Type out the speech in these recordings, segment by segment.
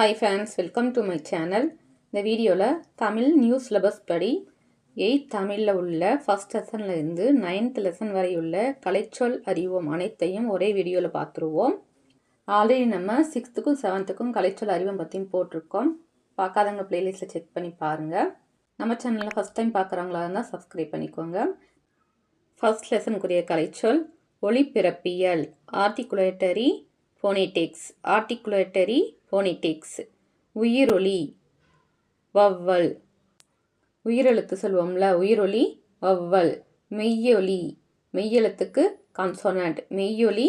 Hi fans welcome to my channel இந்த வீடியோவில் Tamil new syllabus படி எயித் தமிழில் உள்ள ஃபஸ்ட் லெசன்லேருந்து நைன்த் லெசன் வரை உள்ள கலைச்சொல் அறிவோம் அனைத்தையும் ஒரே வீடியோவில் பார்த்துருவோம் ஆல்ரெடி நம்ம சிக்ஸ்த்துக்கும் செவன்த்துக்கும் கலைச்சொல் அறிவோம் பற்றியும் போட்டிருக்கோம். பார்க்காதவங்க ப்ளேலிஸ்ட்டில் செக் பண்ணி பாருங்கள் நம்ம சேனலில் ஃபஸ்ட் டைம் பார்க்குறவங்களா இருந்தால் சப்ஸ்கிரைப் பண்ணிக்கோங்க. ஃபஸ்ட் லெசனுக்குரிய கலைச்சொல் ஒளிப்பிறப்பியல் ஆர்டிகுலேட்டரி ஃபோனேட்டிக்ஸ் ஆர்டிகுலேட்டரி ஃபோனிட்டிக்ஸ் உயிரொலி வவ்வல். உயிரெழுத்து சொல்வோம்ல உயிரொலி வவ்வல். மெய்யொலி மெய்யெழுத்துக்கு கான்சோனன்ட் மெய்யொலி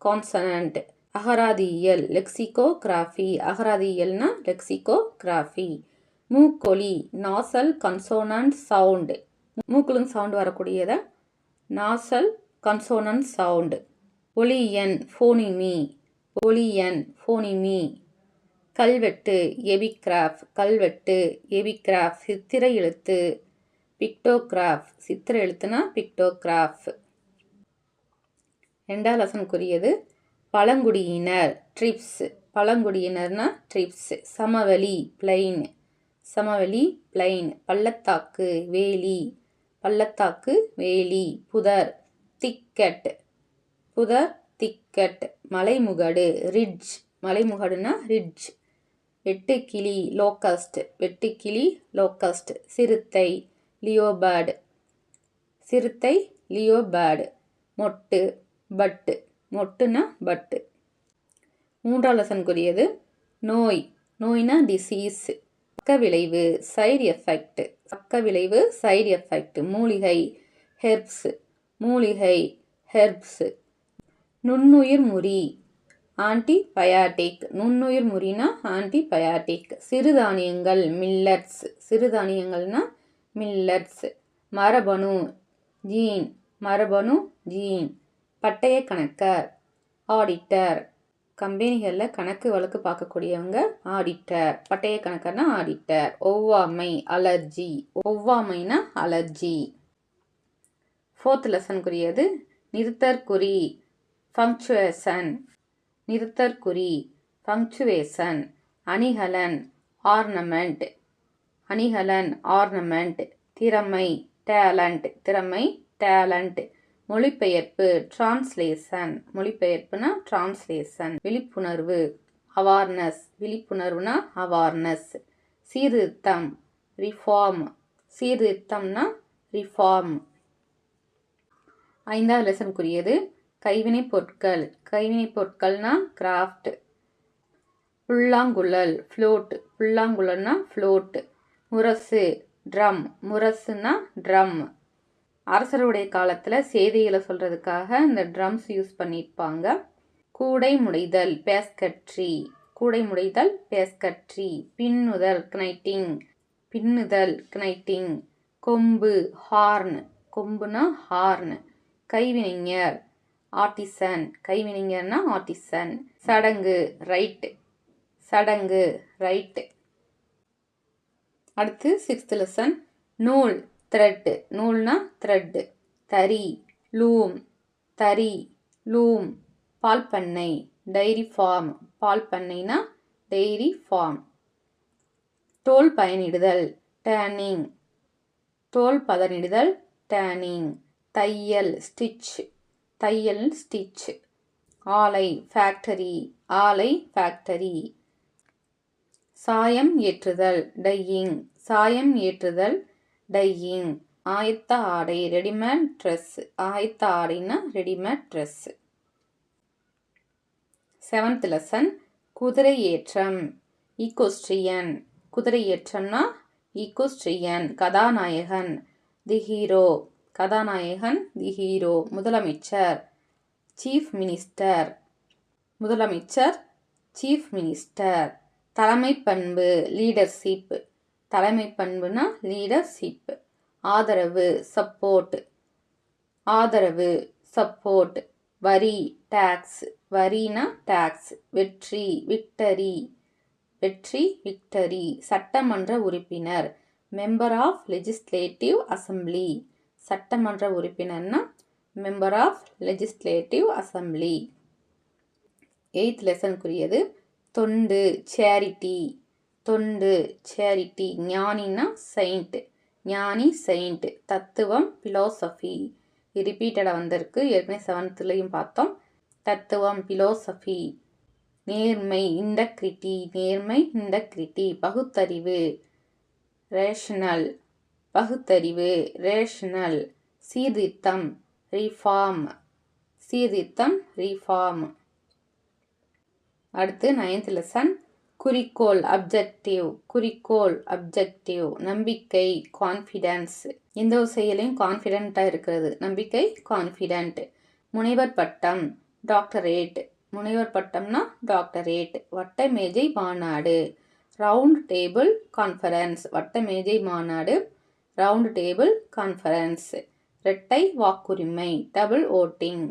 கான்சனண்ட் அகராதியியல் லெக்சிகோகிராஃபி அகராதியியல்னா லெக்சிகோகிராஃபி மூக்கொலி நாசல் கன்சோனன்ட் சவுண்டு மூக்குலும் சவுண்டு வரக்கூடியதை? நாசல் கன்சோனன்ட் சவுண்டு ஒளியன் ஃபோனிமி ஒளியன் ஃபோனிமி கல்வெட்டு எபிகிராஃப் கல்வெட்டு எபிகிராஃப் சித்திர எழுத்து பிக்டோகிராஃப். சித்திர எழுத்துனா பிக்டோகிராஃப். ரெண்டாம் லசனுக்குரியது பழங்குடியினர் ட்ரிப்ஸ். பழங்குடியினர்னா ட்ரிப்ஸ். சமவெளி பிளைன். சமவெளி பிளைன். பள்ளத்தாக்கு வேலி. பள்ளத்தாக்கு வேலி. புதர் திக்கெட். புதர் திக்கெட். மலைமுகடு ரிட்ஜ். மலைமுகடுனா ரிட்ஜ். வெட்டுக்கிளி லோக்கஸ்ட் வெட்டுக்கிளி லோக்கஸ்ட். சிறுத்தை லியோபேர்டு. சிறுத்தை லியோபேர்டு. மொட்டு பட்டு. மொட்டுனா பட்டு. மூன்றாம் லெசனுக்குரியது நோய். நோய்னா டிசீஸ் பக்க விளைவு சைடு எஃபெக்ட் பக்க விளைவு சைடு எஃபெக்ட் மூலிகை ஹெர்ப்ஸ் மூலிகை ஹெர்ப்ஸ் நுண்ணுயிர் முறி. ஆன்டிபயாட்டிக் நுண்ணுயிர் முறினா ஆன்டிபயாட்டிக் சிறுதானியங்கள் மில்லட்ஸ் சிறுதானியங்கள்னா மில்லட்ஸ் மரபணு ஜீன் மரபணு ஜீன் பட்டய கணக்கர் ஆடிட்டர் கம்பெனிகளில் கணக்கு வழக்கு பார்க்கக்கூடியவங்க ஆடிட்டர் பட்டய கணக்கர்னா ஆடிட்டர் ஒவ்வாமை அலர்ஜி ஒவ்வாமைனா அலர்ஜி ஃபோர்த் லெசனுக்குரியது நிறுத்தற்குறி. ஃபங்க்சுவேஷன் நிறுத்தற்குறி ஃபங்க்சுவேஷன் அணிகலன் ஆர்னமெண்ட் அணிகலன் ஆர்னமெண்ட் திறமை டேலண்ட் திறமை டேலண்ட் மொழிபெயர்ப்பு டிரான்ஸ்லேஷன் மொழிபெயர்ப்புனா டிரான்ஸ்லேஷன் விழிப்புணர்வு அவார்னஸ் விழிப்புணர்வுனா அவார்னஸ் சீர்திருத்தம் ரிஃபார்ம் சீர்திருத்தம்னா ரிஃபார்ம். ஐந்தாவது லெசனுக்குரியது கைவினைப் பொருட்கள். கைவினைப் பொருட்கள்னா கிராஃப்ட் புல்லாங்குழல் ஃப்ளோட் புல்லாங்குழல்னா ஃப்ளோட் முரசு ட்ரம் முரசுன்னா ட்ரம் அரசருடைய காலத்தில் செய்திகளை சொல்கிறதுக்காக இந்த ட்ரம்ஸ் யூஸ் பண்ணியிருப்பாங்க. கூடை முடைதல் பேஸ்கட்ரி கூடை முடைதல் பேஸ்கட்ரி பின்னுதல் கினைட்டிங் பின்னுதல் கினைட்டிங் கொம்பு ஹார்ன் கொம்புனா ஹார்ன் கைவினைஞர். ஆர்டிசன். கைவினைஞர்னா ஆர்டிசன். சடங்கு ரைட்டு. சடங்கு ரைட்டு. அடுத்து சிக்ஸ்த் லெசன். நூல் த்ரெட்டு. நூல்னா த்ரெட்டு. தறி லூம். தறி லூம். பால் பண்ணை டைரி ஃபார்ம். பால் பண்ணைனா டெய்ரி ஃபார்ம். தோல் பயனிடுதல் டேனிங் தோல் பதனிடுதல் டேனிங் தையல் ஸ்டிச். தையல் ஸ்டிச் ஆலை ஃபேக்டரி ஆலை ஃபேக்டரி சாயம் ஏற்றுதல் டையிங் சாயம் ஏற்றுதல் டையிங் ஆயத்த ஆடை ரெடிமேட் ட்ரெஸ் ஆயத்த ஆடைனா ரெடிமேட் ட்ரெஸ் செவன்த் லெசன் குதிரை ஏற்றம். ஈகோஸ்ட்ரியன் குதிரை ஏற்றம்னா ஈகோஸ்ட்ரியன் கதாநாயகன். தி ஹீரோ கதாநாயகன் தி ஹீரோ முதலமைச்சர் சீஃப் மினிஸ்டர் முதலமைச்சர் சீஃப் மினிஸ்டர் தலைமை பண்பு லீடர்ஷிப் தலைமை பண்புனா லீடர்ஷிப் ஆதரவு சப்போர்ட் ஆதரவு சப்போர்ட் வரி டேக்ஸ் வரினா டேக்ஸ் வெற்றி விக்டரி வெற்றி விக்டரி சட்டமன்ற உறுப்பினர். மெம்பர் ஆஃப் லெஜிஸ்லேட்டிவ் அசம்பிளி சட்டமன்ற உறுப்பினர்னா member of legislative assembly eighth லெசனுக்குரியது தொண்டு சேரிட்டி தொண்டு சேரிட்டி ஞானின்னா செயிண்ட் ஞானி செயிண்ட் தத்துவம் பிலோசஃபி ரிப்பீட்டடாக வந்திருக்கு. ஏற்கனவே செவன்த்துலேயும் பார்த்தோம். தத்துவம் பிலோசஃபி நேர்மை இண்டக்ரிட்டி நேர்மை இண்டக்ரிட்டி பகுத்தறிவு. ரேஷனல் பகுத்தறிவு ரேஷனல் சீர்திருத்தம் ரீஃபார்ம் சீர்திருத்தம் ரீஃபார்ம் அடுத்து நைன்த் லெசன் குறிக்கோள் அப்ஜெக்டிவ் குறிக்கோள் அப்ஜெக்டிவ் நம்பிக்கை கான்ஃபிடென்ஸ் எந்த ஒரு செயலையும் கான்ஃபிடென்ட்டாக இருக்கிறது. நம்பிக்கை கான்ஃபிடென்ட் முனைவர் பட்டம் டாக்டரேட் முனைவர் பட்டம்னா டாக்டரேட் வட்ட மேஜை மாநாடு. ரவுண்ட் டேபிள் கான்ஃபரன்ஸ் வட்ட மேஜை மாநாடு. ரவுண்ட் டேபிள் கான்ஃபரன்ஸ் இரட்டை வாக்குரிமை டபுள் ஓட்டிங்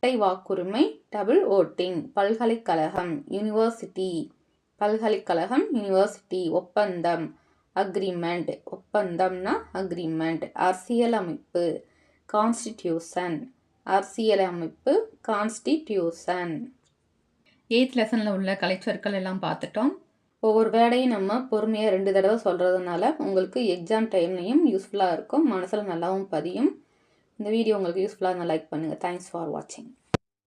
இரட்டை வாக்குரிமை டபுள் ஓட்டிங் பல்கலைக்கழகம் யூனிவர்சிட்டி பல்கலைக்கழகம் யூனிவர்சிட்டி ஒப்பந்தம். அக்ரிமெண்ட் ஒப்பந்தம்னா அக்ரிமெண்ட் அரசியலமைப்பு. கான்ஸ்டிடியூஷன் அரசியலமைப்பு கான்ஸ்டிடியூஷன் எயித் லெசனில் உள்ள கலைச்சொற்கள் எல்லாம் பார்த்துட்டோம். ஒவ்வொரு வேர்டையும் நம்ம பொறுமையாக ரெண்டு தடவை சொல்கிறதுனால உங்களுக்கு எக்ஸாம் டைம்லையும் யூஸ்ஃபுல்லாக இருக்கும். மனசில் நல்லாவும் பதியும். இந்த வீடியோ உங்களுக்கு யூஸ்ஃபுல்லாக இருந்தால் லைக் பண்ணுங்கள் தேங்க்ஸ் ஃபார் வாட்சிங்